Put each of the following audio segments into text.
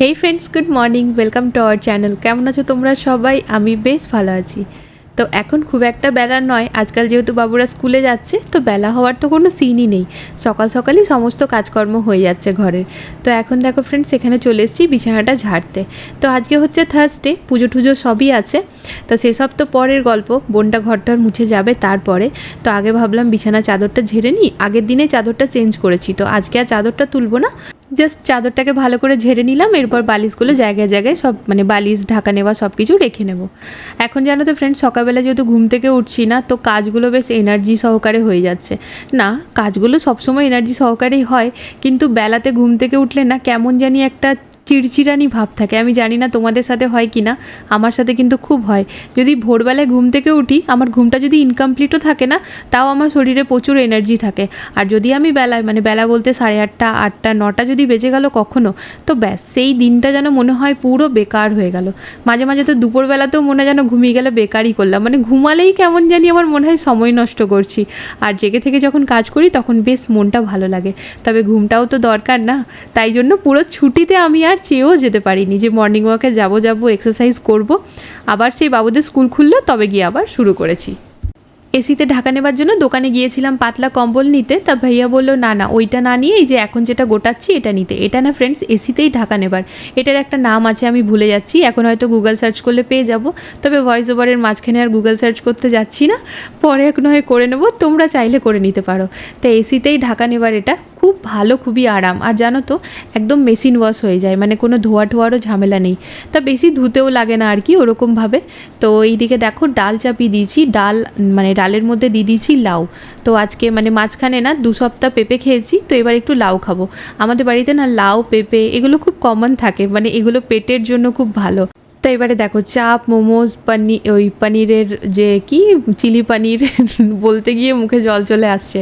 Hey friends good morning welcome to our channel কেমন আছো তোমরা সবাই? আমি বেশ ভালো আছি। তো এখন খুব একটা বেলা নয়। আজকাল যেহেতু বাবুরা স্কুলে যাচ্ছে, তো বেলা হওয়ার তো কোনো সিনই নেই। সকাল সকালই সমস্ত কাজকর্ম হয়ে যাচ্ছে ঘরের। তো এখন দেখো ফ্রেন্ডস এখানে চলে এসেছি বিছানাটা ঝাড়তে। তো আজকে হচ্ছে থার্সডে পুজো টুজো সবই আছে। তো সেসব তো পরের গল্প। বোনটা ঘরটার মুছে যাবে তারপরে। তো আগে ভাবলাম বিছানা চাদরটা ঝেড়ে নিই। আগের দিনে চাদরটা চেঞ্জ করেছি। তো আজকে আর চাদরটা তুলবো না। জাস্ট চাদরটাকে ভালো করে ঝেড়ে নিলাম, এরপর বালিশগুলো জায়গায় জায়গায় সব মানে বালিশ, ঢাকা নেওয়া সব কিছু রেখে নেব। এখন জানো তো ফ্রেন্ড সকালবেলা যেহেতু ঘুম থেকে উঠছি না, তো কাজগুলো বেশ এনার্জি সহকারে হয়ে যাচ্ছে। না, কাজগুলো সবসময় এনার্জি সহকারেই হয়, কিন্তু বেলাতে ঘুম থেকে উঠলে না কেমন জানি একটা চিড়চিড়ানি ভাব থাকে। আমি জানি না তোমাদের সাথে হয় কি না আমার সাথে কিন্তু খুব হয়। যদি ভোরবেলায় ঘুম থেকে উঠি, আমার ঘুমটা যদি ইনকমপ্লিটও থাকে না, তাও আমার শরীরে প্রচুর এনার্জি থাকে। আর যদি আমি বেলায় মানে বেলা বলতে সাড়ে আটটা আটটা, নটা যদি বেজে গেল কখনো, তো ব্যাস, সেই দিনটা যেন মনে হয় পুরো বেকার হয়ে গেল। মাঝে মাঝে তো দুপুরবেলাতেও মনে যেন ঘুমিয়ে গেলে বেকারই করলাম। মানে ঘুমালেই কেমন জানি আমার মনে হয় সময় নষ্ট করছি। আর জেগে থেকে যখন কাজ করি, তখন বেশ মনটা ভালো লাগে। তবে ঘুমটাও তো দরকার না। তাই জন্য পুরো ছুটিতে আমি আর চেয়েও যেতে পারিনি যে মর্নিং ওয়াকে যাব যাব এক্সারসাইজ করব। আবার সেই বাবুদের স্কুল খুললো, তবে গিয়ে আবার শুরু করেছি। এসিতে ঢাকা নেবার জন্য দোকানে গিয়েছিলাম পাতলা কম্বল নিতে। তা ভাইয়া বলল, না না, ওইটা না নিয়ে এই যে এখন যেটা গোটাচ্ছি এটা নিতে। এটা না ফ্রেন্ডস এসিতেই ঢাকা নেবার। এটার একটা নাম আছে, আমি ভুলে যাচ্ছি। এখন হয়তো গুগল সার্চ করলে পেয়ে যাব। তবে ভয়েস ওভারের মাঝখানে আর গুগল সার্চ করতে যাচ্ছি না। পরে এক হয় করে নেব, তোমরা চাইলে করে নিতে পারো। তা এসিতেই ঢাকা নেবার এটা খুব ভালো, খুবই আরাম। আর জানো তো, একদম মেশিন ওয়াশ হয়ে যায় মানে কোনো ধোয়া ঠোয়ারও ঝামেলা নেই। তা বেশি ধুতেও লাগে না আর কি, ওরকমভাবে। তো এইদিকে দেখো, ডাল চাপিয়ে দিয়েছি। ডাল মানে ডালের মধ্যে দিয়ে দিয়েছি লাউ। তো আজকে মানে মাঝখানে না দু সপ্তাহ পেঁপে খেয়েছি, তো এবার একটু লাউ খাব। আমাদের বাড়িতে না লাউ, পেঁপে এগুলো খুব কমন থাকে মানে এগুলো পেটের জন্য খুব ভালো। তো এবারে দেখো, চাপ, মোমোজ, পানি, ওই পনিরের যে কি, চিলি পনির বলতে গিয়ে মুখে জল চলে আসছে।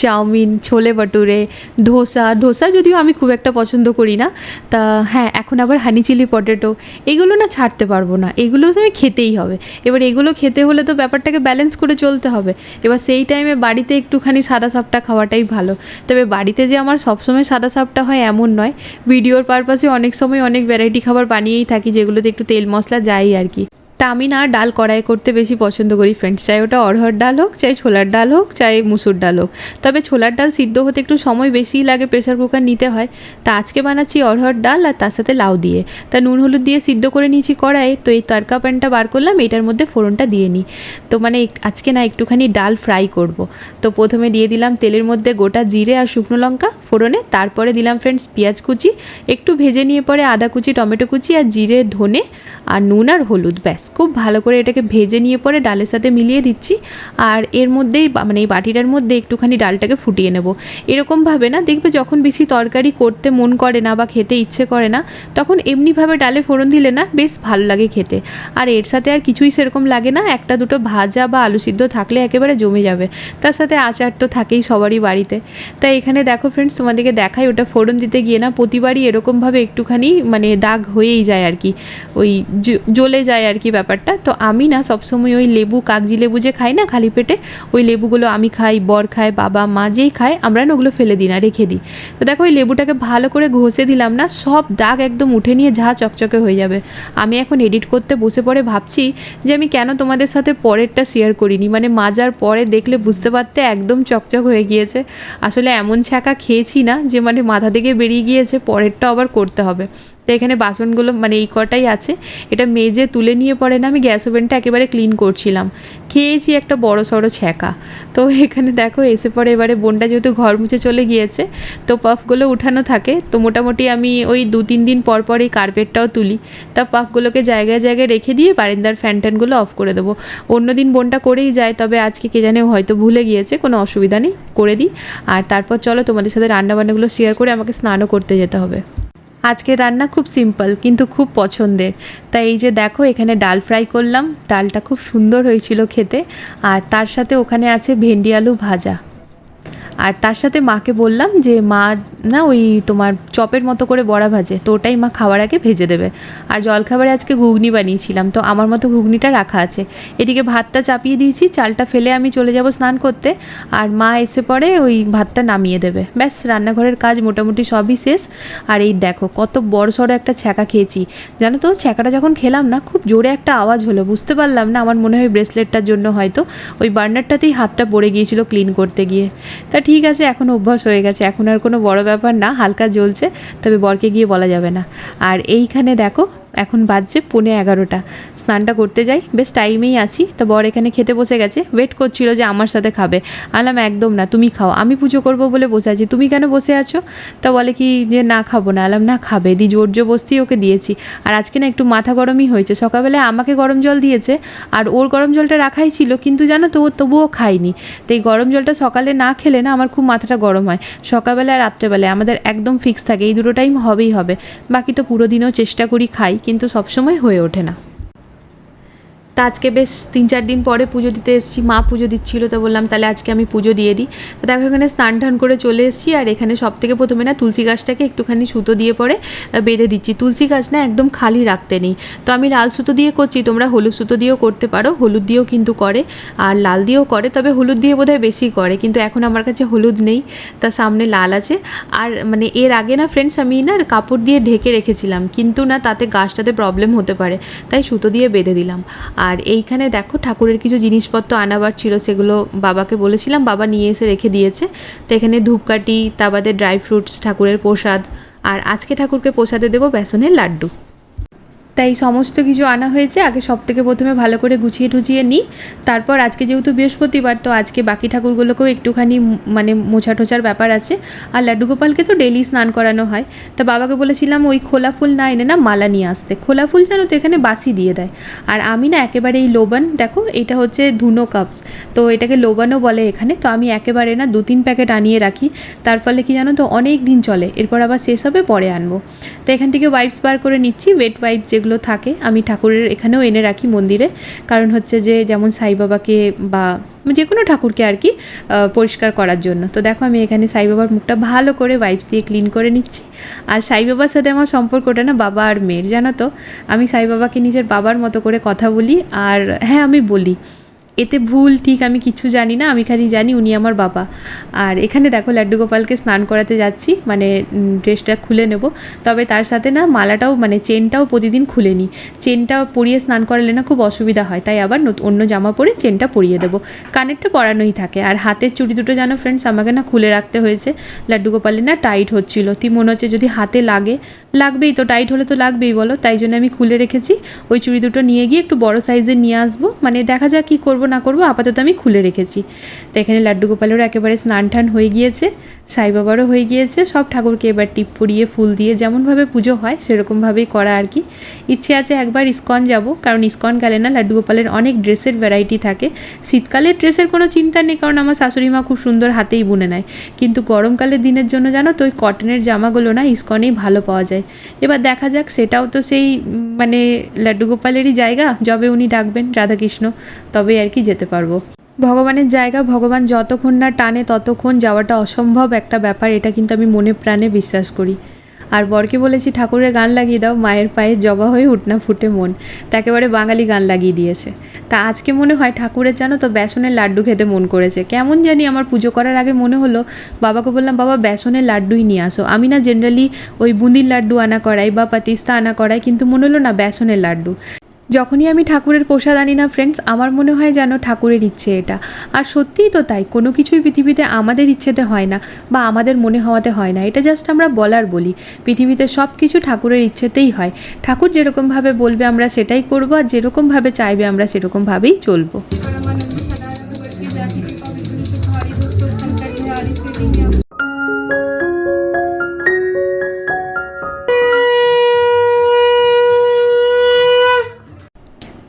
চাউমিন, ছোলে ভটুরে, ধোসা ধোসা যদিও আমি খুব একটা পছন্দ করি না, তা হ্যাঁ এখন আবার হানি চিলি পটেটো, এগুলো না ছাড়তে পারব না, এগুলো তো আমি খেতেই হবে। এবার এগুলো খেতে হলে তো ব্যাপারটাকে ব্যালেন্স করে চলতে হবে। এবার সেই টাইমে বাড়িতে একটুখানি সাদা সাপটা খাওয়াটাই ভালো। তবে বাড়িতে যে আমার সবসময় সাদা সাপটা হয় এমন নয় ভিডিওর পারপাসে অনেক সময় অনেক ভ্যারাইটি খাবার বানিয়েই থাকি, যেগুলোতে একটু তেল মশলা যাই আর কি। তা আমি না ডাল কড়াই করতে বেশি পছন্দ করি ফ্রেন্ডস চাই ওটা অরহর ডাল হোক, চাই ছোলার ডাল হোক, চাই মুসুর ডাল হোক। তবে ছোলার ডাল সিদ্ধ হতে একটু সময় বেশিই লাগে প্রেশার কুকার নিতে হয়। তা আজকে বানাচ্ছি অরহর ডাল আর তার সাথে লাউ দিয়ে। তা নুন হলুদ দিয়ে সিদ্ধ করে নিয়েছি কড়াইয়ে। তো এই তরকা প্যানটা বার করলাম, এটার মধ্যে ফোড়নটা দিয়ে নিই। তো মানে আজকে না একটুখানি ডাল ফ্রাই করব। তো প্রথমে দিয়ে দিলাম তেলের মধ্যে গোটা জিরে আর শুকনো লঙ্কা ফোড়নে। তারপরে দিলাম ফ্রেন্ডস পেঁয়াজ কুচি। একটু ভেজে নিয়ে পরে আদা কুচি, টমেটো কুচি আর জিরে ধনে আর নুন আর হলুদ, ব্যাস। খুব ভালো করে এটাকে ভেজে নিয়ে পরে ডালের সাথে মিলিয়ে দিচ্ছি। আর এর মধ্যেই মানে এই বাটিটার মধ্যে একটুখানি ডালটাকে ফুটিয়ে নেব। এরকমভাবে না, দেখবে যখন বেশি তরকারি করতে মন করে না বা খেতে ইচ্ছে করে না, তখন এমনিভাবে ডালে ফোড়ন দিলে না বেশ ভালো লাগে খেতে। আর এর সাথে আর কিছুই সেরকম লাগে না, একটা দুটো ভাজা বা আলু সিদ্ধ থাকলে একেবারে জমে যাবে। তার সাথে আচার তো থাকেই সবারই বাড়িতে। তাই এখানে দেখো ফ্রেন্ডস তোমাদেরকে দেখাই ওটা ফোড়ন দিতে গিয়ে না, প্রতিবারই এরকমভাবে একটুখানি মানে দাগ হয়েই যায় আর কি। ওই জ্বলে যায় আর কি ব্যাপারটা। তো আমি না সবসময় ওই লেবু, কাগজি লেবু যে খাই না খালি পেটে, ওই লেবুগুলো আমি খাই, বর খায়, বাবা, মা যেই খায়, আমরা না ওগুলো ফেলে দিই না, রেখে দিই। তো দেখো ওই লেবুটাকে ভালো করে ঘষে দিলাম না, সব দাগ একদম উঠে নিয়ে ঝা চকচকে হয়ে যাবে। আমি এখন এডিট করতে বসে পড়ে ভাবছি যে আমি কেন তোমাদের সাথে পরেরটা শেয়ার করিনি? মানে মাজার পরে দেখলে বুঝতে পারতে একদম চকচক হয়ে গিয়েছে। আসলে এমন ছ্যাঁকা খেয়েছি না যে মানে মাথা থেকে বেরিয়ে গিয়েছে, পরেরটা আবার করতে হবে। তো এখানে বাসনগুলো মানে এই কটাই আছে। এটা মেজে তুলে নিয়ে পরে না আমি গ্যাস ওভেনটা একেবারে ক্লিন করছিলাম। খেয়েছি একটা বড় সড়ো ছ্যাঁকা। তো এখানে দেখো এসে পরে এবারে বোনটা যেহেতু ঘর মুছে চলে গিয়েছে, তো পাফগুলো উঠানো থাকে। তো মোটামুটি আমি ওই দু তিন দিন পর পর এই কার্পেটটাও তুলি। তা পাফগুলোকে জায়গায় জায়গায় রেখে দিয়ে বারিন্দার ফ্যান ট্যানগুলো অফ করে দেবো। অন্যদিন বোনটা করেই যায়, তবে আজকে কে জানে হয়তো ভুলে গিয়েছে, কোনো অসুবিধা নেই, করে দিই। আর তারপর চলো তোমাদের সাথে রান্নাবান্নাগুলো শেয়ার করে আমাকে স্নানও করতে যেতে হবে। আজকে রান্না খুব সিম্পল কিন্তু খুব পছন্দের। তাই এই যে দেখো, এখানে ডাল ফ্রাই করলাম। ডালটা খুব সুন্দর হয়েছিল খেতে। আর তার সাথে ওখানে আছে ভেন্ডি আলু ভাজা। আর তার সাথে মাকে বললাম যে, মা, না, ওই তোমার চপের মতো করে বড়া ভাজে, তো ওটাই মা খাওয়ার আগে ভেজে দেবে। আর জলখাবারে আজকে ঘুগনি বানিয়েছিলাম, তো আমার মতো ঘুগনিটা রাখা আছে। এদিকে ভাতটা চাপিয়ে দিয়েছি, চালটা ফেলে আমি চলে যাব স্নান করতে, আর মা এসে পরে ওই ভাতটা নামিয়ে দেবে। ব্যাস, রান্নাঘরের কাজ মোটামুটি সবই শেষ। আর এই দেখো, কত বড় সড়ো একটা ছ্যাঁকা খেয়েছি। জানো তো, ছ্যাঁকাটা যখন খেলাম না, খুব জোরে একটা আওয়াজ হলো, বুঝতে পারলাম না, আমার মনে হয় ব্রেসলেটটার জন্য হয়তো। ওই বার্নারটাতেই হাতটা পড়ে গিয়েছিল ক্লিন করতে গিয়ে। তা ঠিক আছে, এখন অভ্যাস হয়ে গেছে। এখন আর কোনো বড় ব্যাপার না, হালকা জ্বলছে, তবে বরকে গিয়ে বলা যাবে না। আর এইখানে দেখো এখন বাজছে পৌনে এগারোটা। স্নানটা করতে যাই, বেশ টাইমেই আছি, তো বর এখানে খেতে বসে গেছে। ওয়েট করছিল যে আমার সাথে খাবে। আলাম, একদম না, তুমি খাও। আমি পুজো করব বলে বসে আছি। তুমি কেন বসে আছো? তা বলে কি যে, না খাব না। আলাম, না, খাবে। দি, জোর জবস্তি ওকে দিয়েছি। আর আজকে না একটু মাথা গরমই হয়েছে। সকালবেলায় আমাকে গরম জল দিয়েছে, আর ওর গরম জলটা রাখাই ছিল, কিন্তু জানো তো তবুও খায়নি। তো এই গরম জলটা সকালে না খেলে না আমার খুব মাথাটা গরম হয়। সকালবেলা আর রাত্রেবেলায় আমাদের একদম ফিক্স থাকে। এই দুটো টাইম হবেই হবে। বাকি তো পুরো দিনও চেষ্টা করি খাই। কিন্তু সবসময় হয়ে ওঠে না। তা আজকে বেশ তিন চার দিন পরে পুজো দিতে এসেছি, মা পুজো দিচ্ছিল, তো বললাম তাহলে আজকে আমি পুজো দিয়ে দিই। তো দেখো এখানে স্নান টান করে চলে এসেছি, আর এখানে সব থেকে প্রথমে না তুলসী গাছটাকে একটুখানি সুতো দিয়ে পরে বেঁধে দিচ্ছি। তুলসী গাছ না একদম খালি রাখতে নেই। তো আমি লাল সুতো দিয়ে করছি, তোমরা হলুদ সুতো দিয়েও করতে পারো, হলুদ দিয়েও কিন্তু করে, আর লাল দিয়েও করে, তবে হলুদ দিয়ে বোধহয় বেশি করে, কিন্তু এখন আমার কাছে হলুদ নেই তার সামনে লাল আছে। আর মানে এর আগে না ফ্রেন্ডস আমি না কাপড় দিয়ে ঢেকে রেখেছিলাম, কিন্তু না তাতে গাছটাতে প্রবলেম হতে পারে, তাই সুতো দিয়ে বেঁধে দিলাম। আর এইখানে দেখো ঠাকুরের কিছু জিনিসপত্র আনাবার ছিল, সেগুলো বাবাকে বলেছিলাম। বাবা নিয়ে এসে রেখে দিয়েছে। তো এখানে ধূপকাঠি তা বাদে ড্রাই ফ্রুটস ঠাকুরের প্রসাদ। আর আজকে ঠাকুরকে প্রসাদে দেবো বেসনের লাড্ডু। তাই সমস্ত কিছু আনা হয়েছে। আগে সব থেকে প্রথমে ভালো করে গুছিয়ে টুচিয়ে নিই। তারপর আজকে যেহেতু বৃহস্পতিবার, তো আজকে বাকি ঠাকুরগুলোকেও একটুখানি মানে মোছা টোছার ব্যাপার আছে। আর লাড্ডু গোপালকে তো ডেলি স্নান করানো হয়। তা বাবাকে বলেছিলাম, ওই খোলা ফুল না এনে না মালা নিয়ে আসতে। খোলা ফুল জানো তো এখানে বাসি দিয়ে দেয়। আর আমি না একেবারে এই লোবান। দেখো, এটা হচ্ছে ধুনো কাপস। তো এটাকে লোবানও বলে এখানে। তো আমি একেবারে না দু তিন প্যাকেট আনিয়ে রাখি। তার ফলে কি জানো তো, অনেক দিন চলে। এরপর আবার শেষ হবে, পরে আনব। তো এখান থেকে ওয়াইপস বার করে নিচ্ছি। ওয়েট ওয়াইপস যেগুলো থাকে, আমি ঠাকুরের এখানেও এনে রাখি মন্দিরে। কারণ হচ্ছে যে, যেমন সাই বাবাকে বা যে কোনো ঠাকুরকে আর কি পরিষ্কার করার জন্য। তো দেখো, আমি এখানে সাই বাবার মুখটা ভালো করে ওয়াইপস দিয়ে ক্লিন করে নিচ্ছি। আর সাই বাবার সাথে আমার সম্পর্কটা না বাবা আর মেয়ের, জানো তো? আমি সাই বাবাকে নিজের বাবার মতো করে কথা বলি, আর হ্যাঁ আমি বলি। এতে ভুল, ঠিক আমি কিছু জানি না, আমি খালি জানি উনি আমার বাবা। আর এখানে দেখো লাড্ডু গোপালকে স্নান করাতে যাচ্ছি মানে ড্রেসটা খুলে নেব। তবে তার সাথে না মালাটাও মানে চেনটাও প্রতিদিন খুলে নিই চেনটা পরিয়ে স্নান করালে না খুব অসুবিধা হয়, তাই আবার অন্য জামা পরে চেনটা পরিয়ে দেবো। কানেরটা পরানোই থাকে, আর হাতের চুড়ি দুটো জানো ফ্রেন্ডস আমাকে না খুলে রাখতে হয়েছে। লাড্ডু গোপালের না টাইট হচ্ছিল, তি মনে হচ্ছে যদি হাতে লাগে, লাগবেই তো টাইট হলে তো লাগবেই বলো। তাই জন্য আমি খুলে রেখেছি। ওই চুড়ি দুটো নিয়ে গিয়ে একটু বড় সাইজের নিয়ে আসব মানে দেখা যাক কী করব। না করব, আপাতত আমি খুলে রেখেছি। তো এখানে লাড্ডু গোপালেরও একেবারে স্নান টান হয়ে গিয়েছে, সাই বাবারও হয়ে গিয়েছে, সব ঠাকুরকে এবার টিপ পরিয়ে ফুল দিয়ে যেমনভাবে পুজো হয়, সেরকমভাবেই করা আর কি। ইচ্ছে আছে একবার ইস্কন যাব, কারণ ইস্কন গেলে না লাড্ডু গোপালের অনেক ড্রেসের ভ্যারাইটি থাকে। শীতকালের ড্রেসের কোনো চিন্তা নেই, কারণ আমার শাশুড়ি মা খুব সুন্দর হাতেই বুনে নেয়। কিন্তু গরমকালের দিনের জন্য জানো তো, ওই কটনের জামাগুলো না ইস্কনেই ভালো পাওয়া যায়। এবার দেখা যাক, সেটাও তো সেই মানে লাড্ডু গোপালেরই জায়গা, যবে উনি ডাকবেন রাধাকৃষ্ণ তবে আর কি যেতে পারব? ভগবানের জায়গা, ভগবান যতক্ষণ না টানে ততক্ষণ যাওয়াটা অসম্ভব একটা ব্যাপার, এটা কিন্তু আমি মনে প্রাণে বিশ্বাস করি। আর বরকে বলেছি, ঠাকুরের গান লাগিয়ে দাও, মায়ের পায়ে জবা হয়ে উঠনা ফুটে মন। তা একেবারে বাঙালি গান লাগিয়ে দিয়েছে। তা আজকে মনে হয় ঠাকুরের জানো তো বেসনের লাড্ডু খেতে মন করেছে। কেমন জানি আমার পুজো করার আগে মনে হলো, বাবাকে বললাম, বাবা, বেসনের লাড্ডুই নিয়ে আসো। আমি না জেনারেলি ওই বুন্দির লাড্ডু আনা করাই বা পাতিস্তা আনা করাই, কিন্তু মনে হলো না, বেসনের লাড্ডু। যখনই আমি ঠাকুরের প্রসাদ আনি না ফ্রেন্ডস আমার মনে হয় যেন ঠাকুরের ইচ্ছে এটা। আর সত্যিই তো তাই, কোনো কিছুই পৃথিবীতে আমাদের ইচ্ছেতে হয় না বা আমাদের মনে হওয়াতে হয় না। এটা জাস্ট আমরা বলার বলি। পৃথিবীতে সব কিছু ঠাকুরের ইচ্ছেতেই হয়। ঠাকুর যেরকমভাবে বলবে, আমরা সেটাই করব, আর যেরকমভাবে চাইবে, আমরা সেরকমভাবেই চলবো।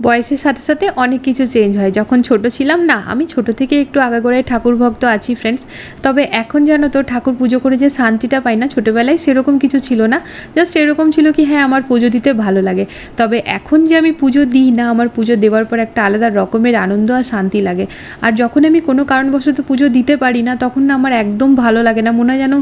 বয়সের সাথে সাথে অনেক কিছু চেঞ্জ হয়। যখন ছোট ছিলাম, না, আমি ছোট থেকে একটু আগাগোড়ায় ঠাকুর ভক্ত আছি ফ্রেন্ডস তবে এখন যেন তো ঠাকুর পুজো করে যে শান্তিটা পাই না, ছোটোবেলায় সেরকম কিছু ছিল না। জাস্ট সেরকম ছিল কি হ্যাঁ আমার পুজো দিতে ভালো লাগে। তবে এখন যে আমি পুজো দিই না, আমার পুজো দেওয়ার পর একটা আলাদা রকমের আনন্দ আর শান্তি লাগে। আর যখন আমি কোনো কারণবশত পুজো দিতে পারি না, তখন না আমার একদম ভালো লাগে না, মনে হয় যেন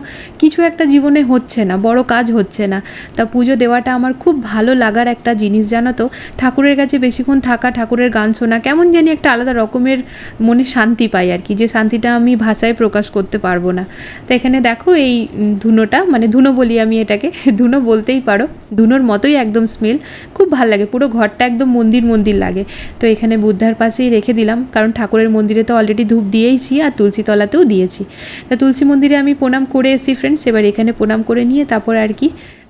কিছু একটা জীবনে হচ্ছে না, বড় কাজ হচ্ছে না। তা পুজো দেওয়াটা আমার খুব ভালো লাগার একটা জিনিস, জানো তো? ঠাকুরের কাছে বেশিক্ষণ থাকা ঠাকুরের গান শোনা, কেমন জানি একটা আলাদা রকমের মনে শান্তি পাই আর কি, যে শান্তিটা আমি ভাষায় প্রকাশ করতে পারব না। তো এখানে দেখো এই ধুনোটা মানে ধুনো বলি আমি এটাকে, ধুনো বলতেই পারো, ধুনোর মতোই একদম স্মেল খুব ভালো লাগে, পুরো ঘরটা একদম মন্দির মন্দির লাগে। তো এখানে বুদ্ধার পাশেই রেখে দিলাম, কারণ ঠাকুরের মন্দিরে তো অলরেডি ধূপ দিয়েইছি আর তুলসী তলাতেও দিয়েছি। তা তুলসী মন্দিরে আমি প্রণাম করে এসেছি ফ্রেন্ডস এবার এখানে প্রণাম করে নিয়ে তারপর আর কি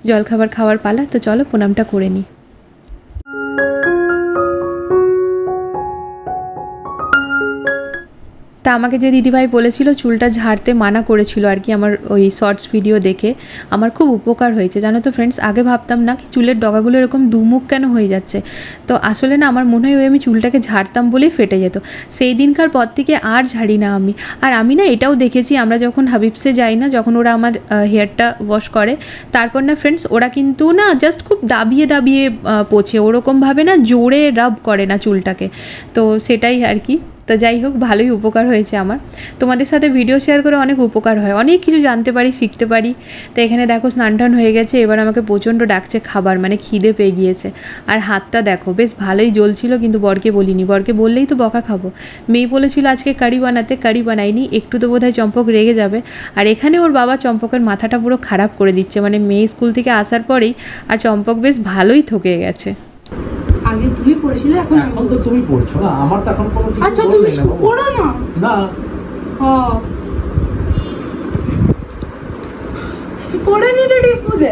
জলখাবার খাওয়ার পালা, তো চলো প্রণামটা করে নিই। তা আমাকে যে দিদিভাই বলেছিল চুলটা ঝাড়তে মানা করেছিল আর কি আমার ওই শর্টস ভিডিও দেখে, আমার খুব উপকার হয়েছে। জানো তো ফ্রেন্ডস আগে ভাবতাম না কি চুলের ডগাগুলো এরকম দুমুখ কেন হয়ে যাচ্ছে? তো আসলে না আমার মনে হয় ওই আমি চুলটাকে ঝাড়তাম বলেই ফেটে যেত। সেই দিনকার পর থেকে আর ঝাড়ি না আমি। আর আমি না এটাও দেখেছি, আমরা যখন হাবিবসে যাই না, যখন ওরা আমার হেয়ারটা ওয়াশ করে, তারপর না ফ্রেন্ডস ওরা কিন্তু না জাস্ট খুব দাবিয়ে দাবিয়ে পোছে। ওরকমভাবে না জোরে রাব করে না চুলটাকে। তো সেটাই আর কি। তো যাই হোক, ভালোই উপকার হয়েছে আমার। তোমাদের সাথে ভিডিও শেয়ার করে অনেক উপকার হয়। অনেক কিছু জানতে পারি, শিখতে পারি। তো এখানে দেখো, স্নান টান হয়ে গেছে, এবার আমাকে প্রচণ্ড ডাকছে খাবার মানে খিদে পেয়ে গিয়েছে। আর হাতটা দেখো, বেশ ভালোই জ্বলছিল, কিন্তু বরকে বলিনি। বরকে বললেই তো বকা খাব। মেয়ে বলেছিল, আজকে কারি বানাতে, কারি বানাইনি, একটু তো বোধহয় চম্পক রেগে যাবে। আর এখানে ওর বাবা চম্পকের মাথাটা পুরো খারাপ করে দিচ্ছে। মানে মেয়ে স্কুল থেকে আসার পরেই, আর চম্পক বেশ ভালোই থকে গেছে। তুমি পড়েছিলে এখন এখন তো তুমি পড়ছো না আমার তো এখন কোনো কিছু আচ্ছা তুমি না পড়ো না? না। হ্যাঁ পড়ে নি রেডি স্কুলে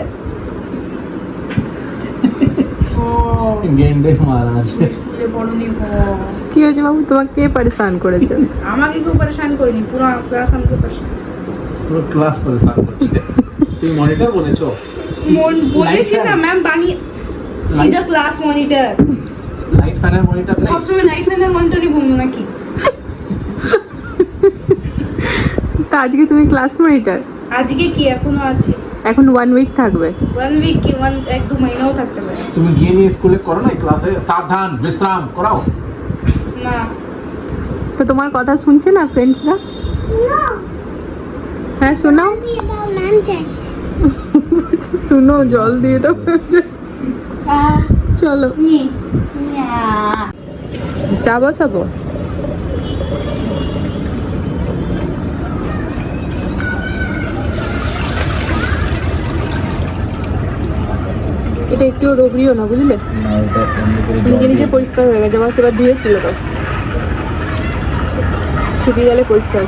ও। গেন্ডে স্কুলে পড়নি কি হয়েছে বাবু? তোমাকে কে পরেশান করেছে? আমাকে কেউ পরেশান করিনি পুরো ক্লাস আমাকে পরেশান পুরো ক্লাস পরিষ্কার করছে। তুমি মনিটর বলেছ? মন বলেছি না ম্যাম বানিয়ে সিধা ক্লাস মনিটর লাইট ফ্যানের মনিটর নেই? সবসময় লাইট ম্যানের মনিটরই বলব নাকি? তা আজকে তুমি ক্লাস মনিটার আজকে কি? এখনও আছে। এখন ওয়ান উইক থাকবে। ওয়ান উইক কি? ওয়ান এক দু মহিনাও থাকতে পারে। তুমি গিয়ে নিয়ে স্কুলে করো না ক্লাসে সাবধান বিশ্রাম করাও। না। তো তোমার কথা শুনছে না ফ্রেন্ডসরা হ্যাঁ শোনাও। শুনো জল দিয়ে দাও। চলো। চা বসাবো এটা একটু রবড়িও না বুঝলে? নিজে নিজে পরিষ্কার হয়ে গেছে বাস এবার ধুয়ে তুলে দাও। শুকিয়ে গেলে পরিষ্কার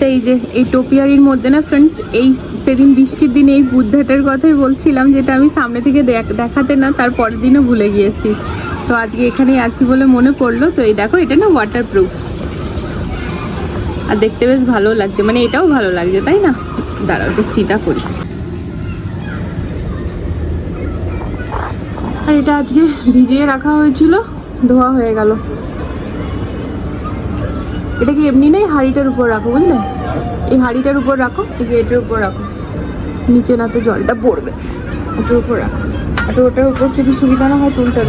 হয়েছে এই যে এই টোপিয়ারির মধ্যে না ফ্রেন্ডস এই সেদিন বৃষ্টির দিন এই বুদ্ধাটার কথাই বলছিলাম যেটা আমি সামনে থেকে দেখ- দেখাতে না, তার পরের দিনও ভুলে গিয়েছি। তো আজকে এখানেই আছি বলে মনে পড়ল। তো এই দেখো, এটা না ওয়াটার প্রুফ আর দেখতে বেশ ভালো লাগছে। মানে এটাও ভালো লাগছে, তাই না? দাঁড়াও এটা সিধা করি। আর এটা আজকে ভিজিয়ে রাখা হয়েছিল, ধোয়া হয়ে গেল। এটা কি এমনি নেই? হাঁড়িটার উপর রাখো বুঝলে এই হাঁড়িটার উপর রাখো যে এটার উপর রাখো। নিচে না তো জলটা পড়বে। ওটার উপর রাখো। আর ওটার উপর যদি সুবিধা না হয় টুলটার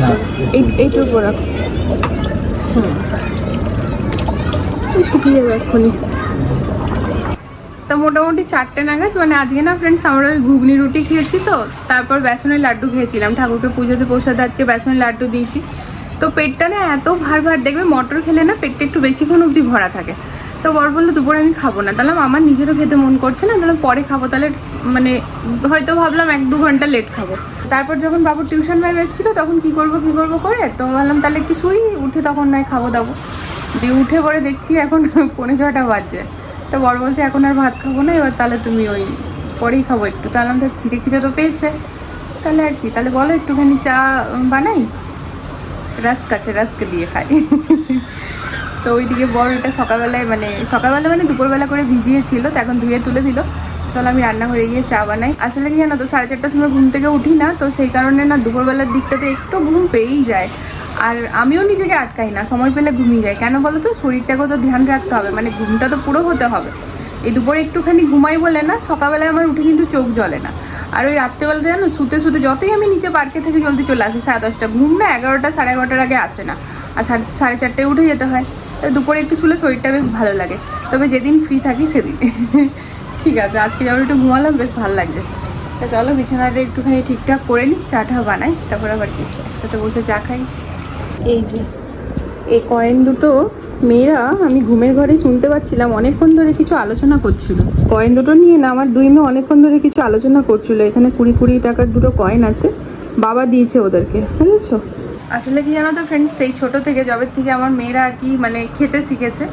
এই, এইটার উপর রাখো। হুম। শুকিয়ে যাবে এক্ষুনি। তো মোটামুটি চারটে নাগাদ মানে আজকে না ফ্রেন্ডস আমরা ওই ঘুগনি রুটি খেয়েছি তো, তারপর বেসনের লাড্ডু খেয়েছিলাম। ঠাকুরকে পুজোতে প্রসাদে আজকে বেসনের লাড্ডু দিয়েছি। তো পেটটা না এত ভার ভার, দেখবে মটর খেলে না পেটটা একটু বেশিক্ষণ অবধি ভরা থাকে। তো বর বলল, দুপুরে আমি খাব না। তাহলে আমার নিজেরও খেতে মন করছে না, তাহলে পরে খাব। তাহলে মানে হয়তো ভাবলাম এক দু ঘণ্টা লেট খাব। তারপর যখন বাবুর টিউশন ম্যাম এসেছিল, তখন কি করব কি করব করে? তো ভাবলাম, তাহলে একটু শুই, উঠে তখন নয় খাব দাবো। দিয়ে উঠে পরে দেখছি এখন পৌনে ছটা বাজছে। তো বর বলছে, এখন আর ভাত খাব না, এবার তাহলে তুমি ওই পরেই খাব একটু। তাহলে তো খিদে খিদে তো পেয়েছে। তাহলে আর কি, তাহলে বলো একটুখানি চা বানাই। রাস্ক আছে, রাস্ক দিয়ে খাই তো ওইদিকে বড় এটা সকালবেলায় মানে সকালবেলা মানে দুপুরবেলা করে ভিজিয়েছিল, তো এখন ধুয়ে তুলে দিল। চলো আমি রান্নাঘরে গিয়ে চা বানাই। আসলে কি জানো তো, সাড়ে চারটার সময় ঘুম থেকে উঠি না, তো সেই কারণে না দুপুরবেলার দিকটাতে একটু ঘুম পেয়েই যায়। আর আমিও নিজেকে আটকাই না, সময় পেলে ঘুমিয়ে যাই। কেন বলো তো, শরীরটাকেও তো ধ্যান রাখতে হবে মানে ঘুমটা তো পুরো হতে হবে। এই দুপুরে একটুখানি ঘুমাই বলে না, সকালবেলায় আমার উঠে কিন্তু চোখ জ্বলে না। আর ওই রাত্রেবেলাতে জানো, শুতে শুতে যতই আমি নিচে পার্কে থেকে জলদি চলে আসি, সাড়ে দশটা, ঘুম না এগারোটা, সাড়ে এগারোটার আগে আসে না। আর সাড়ে সাড়ে চারটায় উঠে যেতে হয়। তো দুপুরে একটু শুলে শরীরটা বেশ ভালো লাগে। তবে যেদিন ফ্রি থাকি সেদিন। ঠিক আছে, আজকে যেমন একটু ঘুমালাম, বেশ ভালো লাগছে। তা চলো, বিছানাটা একটুখানি ঠিকঠাক করে নিই, চাটা বানাই, তারপর আবার কি, একসাথে বসে চা খাই। এই যে, এই কয়েন দুটো মেয়েরা, আমি ঘুমের ঘরে শুনতে পাচ্ছিলাম, অনেকক্ষণ ধরে কিছু আলোচনা করছিল। কয়েন দুটো নিয়ে না, আমার দুই মেয়ে অনেকক্ষণ ধরে কিছু আলোচনা করছিল। এখানে কুড়ি কুড়ি টাকার দুটো কয়েন আছে, বাবা দিয়েছে ওদেরকে, বুঝেছ? আসলে কি জানো তো ফ্রেন্ডস সেই ছোট থেকে জবের থেকে আমার মেয়েরা আর কি মানে খেতে শিখেছে,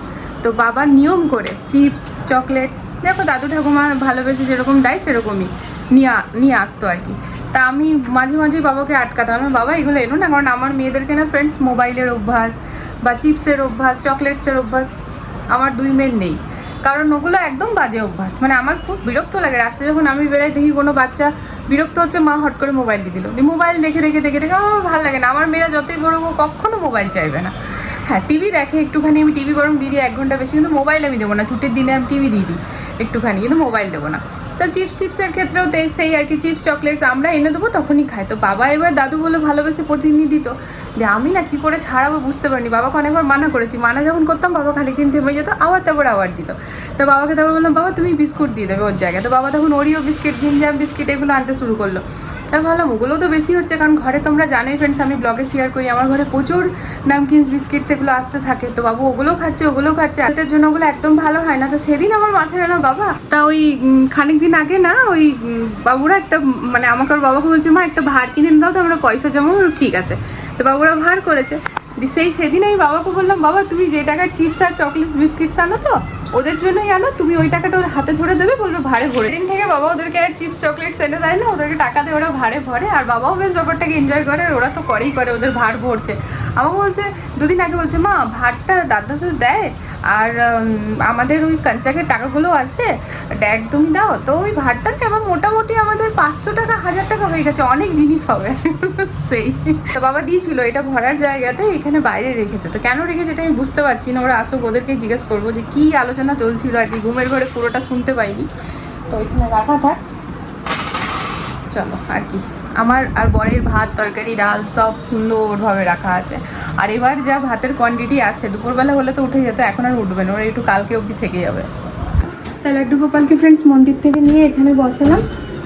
তো বাবা নিয়ম করে, চিপস, চকলেট, দেখো দাদু ঠাকুমা ভালোবেসে যেরকম দেয় সেরকমই, নিয়ে নিয়ে আসতো আর কি। তা আমি মাঝে মাঝে বাবাকে আটকাতাম বাবা এগুলো এনো না, কারণ আমার মেয়েদেরকে না ফ্রেন্ডস মোবাইলের অভ্যাস বা চিপসের অভ্যাস, চকলেটসের অভ্যাস, আমার দুই মেয়ের নেই। কারণ ওগুলো একদম বাজে অভ্যাস। মানে আমার খুব বিরক্ত লাগে। রাস্তায় যখন আমি বেরাই দেখি কোনো বাচ্চা বিরক্ত হচ্ছে, মা হট করে মোবাইল দিয়ে দিল। মোবাইল দেখে দেখে দেখে দেখে আমার ভালো লাগে না। আমার মেয়েরা যতই বড় হোক, কখনো মোবাইল চাইবে না। হ্যাঁ টিভি দেখে একটুখানি আমি টিভি বরং দিয়ে দিই এক ঘণ্টা বেশি, কিন্তু মোবাইল আমি দেবো না। ছুটির দিনে আমি টিভি দিয়ে দিই একটুখানি, কিন্তু মোবাইল দেবো না। তো চিপস টিপসের ক্ষেত্রেও সেই আর কি। চিপস, চকলেটস আমরা এনে দেবো, তখনই খাই তো বাবা এবার দাদু বলে ভালোবেসে প্রতিদিনই দিত যে আমি না কি করে ছাড়াবো বুঝতে পারিনি। বাবাকে অনেকবার মানা করেছি। মানা যখন করতাম, বাবা খালি কিনতে থেমে যেত, আবার তারপর আবার দিত। তো বাবাকে তারপর বললাম, বাবা, তুমি বিস্কুট দিয়ে দেবে ওর জায়গায়। তো বাবা তখন ওরিও বিস্কিট ঝিমঝাম বিস্কিট এগুলো আনতে শুরু করল। তাই ভাবলাম ওগুলো তো বেশি হচ্ছে, কারণ ঘরে তোমরা জানোই ফ্রেন্ডস আমি ব্লগে শেয়ার করি। আমার ঘরে প্রচুর নামকিনস বিস্কিট সেগুলো আসতে থাকে। তো বাবু ওগুলোও খাচ্ছে ওগুলোও খাচ্ছে। আলতের জন্য ওগুলো একদম ভালো হয় না। তো সেদিন আমার মাথায় এলো, বাবা, তা ওই খানিক দিন আগে না ওই বাবুরা একটা মানে আমাকে ওর বাবাকে বলছে, মা, একটা ভার কিনে দাও তো, আমরা পয়সা জমা ঠিক আছে। তো বাবুরা ভার করেছে। সেই সেদিন আমি বাবাকে বললাম, বাবা, তুমি যে টাকার চিপস আর চকলেটস, বিস্কিটস আনো তো, ওদের জন্যই আনো, তুমি ওই টাকাটা ওর হাতে ধরে দেবে, বলবে ভাড়ে ভরে। দিন থেকে বাবা ওদেরকে আর চিপস, চকলেটস এনে দেয় না, ওদেরকে টাকা দিয়ে ওরা ভাড়ে ভরে, আর বাবাও বেশ ব্যাপারটাকে এনজয় করে, আর ওরা তো করেই করে, ওদের ভার ভরছে। আমাকে বলছে, দুদিন আগে বলছে, মা, ভাতটা দাদা তো দেয়, আর আমাদের ওই কাঞ্চাকের টাকাগুলো আছে, ড্যাড তুমি দাও। তো ওই ভাতটা এবার মোটামুটি আমাদের পাঁচশো টাকা, হাজার টাকা হয়ে গেছে, অনেক জিনিস হবে। সেই। তো বাবা দিয়েছিল, এটা ভরার জায়গাতে, এখানে বাইরে রেখেছে। তো কেন রেখেছে এটা আমি বুঝতে পারছি না, ওরা আসুক ওদেরকে জিজ্ঞেস করব যে কী আলোচনা চলছিল আর কি, ঘুমের ঘরে পুরোটা শুনতে পাইনি। তো এখানে রাখা থাক। চলো, আর কি। আমার আর বরের ভাত, তরকারি, ডাল সব সুন্দরভাবে রাখা আছে। আর এবার যা ভাতের কোয়ান্টিটি আছে, দুপুরবেলা হলে তো উঠে যেত, এখন আর উঠবে না, ওরা একটু কালকে অবধি থেকে যাবে। তাহলে লাড্ডু গোপালকে ফ্রেন্ডস মন্দির থেকে নিয়ে এখানে বসালাম।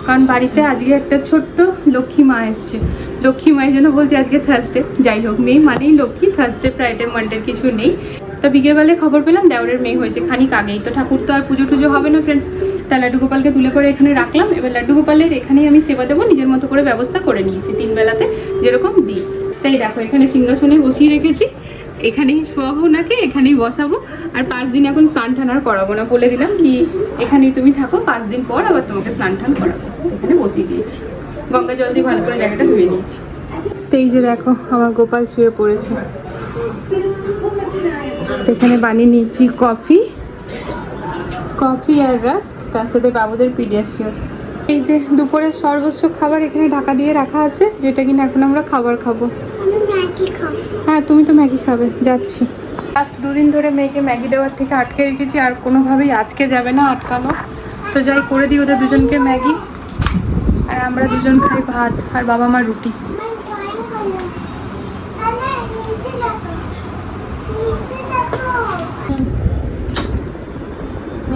কারণ বাড়িতে আজকে একটা ছোট্ট লক্ষ্মী মা এসছে। লক্ষ্মী মায়ের জন্য বলছি আজকে থার্সডে যাই হোক মেয়ে মানেই লক্ষ্মী থার্সডে ফ্রাইডে মানডের কিছু নেই। তো বিকেলবেলায় খবর পেলাম দেওরের মেয়ে হয়েছে, খানিক আগেই। তো ঠাকুর তো আর পুজো টুজো হবে না ফ্রেন্ডস তা লাড্ডু গোপালকে তুলে করে এখানে রাখলাম। এবার লাড্ডু গোপালের এখানেই আমি সেবা দেবো, নিজের মতো করে ব্যবস্থা করে নিয়েছি তিন বেলাতে, যেরকম দিই। তাই দেখো, এখানে সিংহাসনে বসিয়ে রেখেছি। এখানেই শোয়াবো নাকি? এখানেই বসাবো। আর পাঁচ দিন এখন স্নান টান আর করাবো না বলে দিলাম কি এখানেই তুমি থাকো, পাঁচ দিন পর আবার তোমাকে স্নান টান করাবো। এখানে বসিয়ে দিয়েছি। গঙ্গা জল দিয়ে ভালো করে জায়গাটা ধুয়ে নিয়েছি। তো এই যে দেখো, আমার গোপাল শুয়ে পড়েছে। এখানে বানিয়ে নিয়েছি কফি কফি আর রাস্ক, তার সাথে বাবুদের পিডিয়াশিওর। এই যে দুপুরের সর্বোচ্চ খাবার এখানে ঢাকা দিয়ে রাখা আছে, যেটা কিনা এখন আমরা খাবার খাব। হ্যাঁ তুমি তো ম্যাগি খাবে যাচ্ছি। লাস্ট দুদিন ধরে মেয়েকে ম্যাগি দেওয়ার থেকে আটকে রেখেছি আর কোনোভাবেই আজকে যাবে না আটকানো। তো যাই করে দিই ওদের দুজনকে ম্যাগি। আর আমরা দুজন খাই ভাত আর বাবা মা রুটি।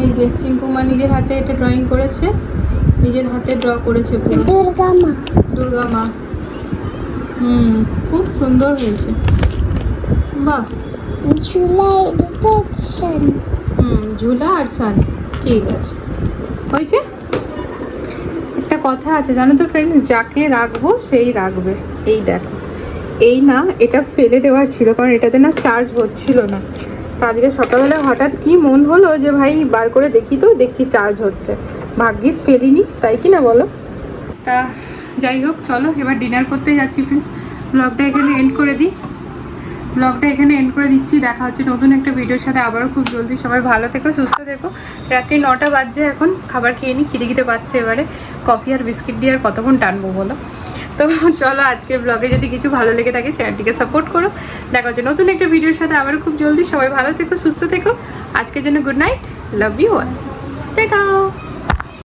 এই যে চিম্পুমা নিজের হাতে এটা ড্রয়িং করেছে নিজের হাতে ড্র করেছে দুর্গা মা। দুর্গা মা। হুম। খুব সুন্দর হয়েছে। বাহ। হুম ঝুলা আর সান ঠিক আছে। হয়েছে? একটা কথা আছে জানো তো ফ্রেন্ডস যাকে রাখব সেই রাখবে। এই দেখো। এই না এটা ফেলে দেওয়ার ছিল কারণ এটাতে না চার্জ হচ্ছিল না। তো আজকে সকালবেলা হঠাৎ কি মন হলো যে ভাই বার করে দেখি তো দেখছি চার্জ হচ্ছে। ভাগ্যিস ফেলিনি তাই কি না বলো? তা যাই হোক চলো এবার ডিনার করতে যাচ্ছি ফ্রেন্ডস ব্লগটা এখানে এন্ড করে দিই। ব্লগটা এখানে এন্ড করে দিচ্ছি। দেখা হচ্ছে নতুন একটা ভিডিওর সাথে। আবারও খুব জলদি সবাই ভালো থেকো, সুস্থ থেকো। রাত্রি নটা বাজছে এখন। খাবার খেয়ে নিই খিদে খিদে পাচ্ছে এবারে। কফি আর বিস্কিট দিয়ে আর কতক্ষণ টানবো বলো? তো চলো আজকের ব্লগে যদি কিছু ভালো লেগে থাকে চ্যানেলটিকে সাপোর্ট করো। দেখা হচ্ছে নতুন একটা ভিডিওর সাথে। আবারও খুব জলদি সবাই ভালো থেকো, সুস্থ থেকো। আজকের জন্য good night love you all tata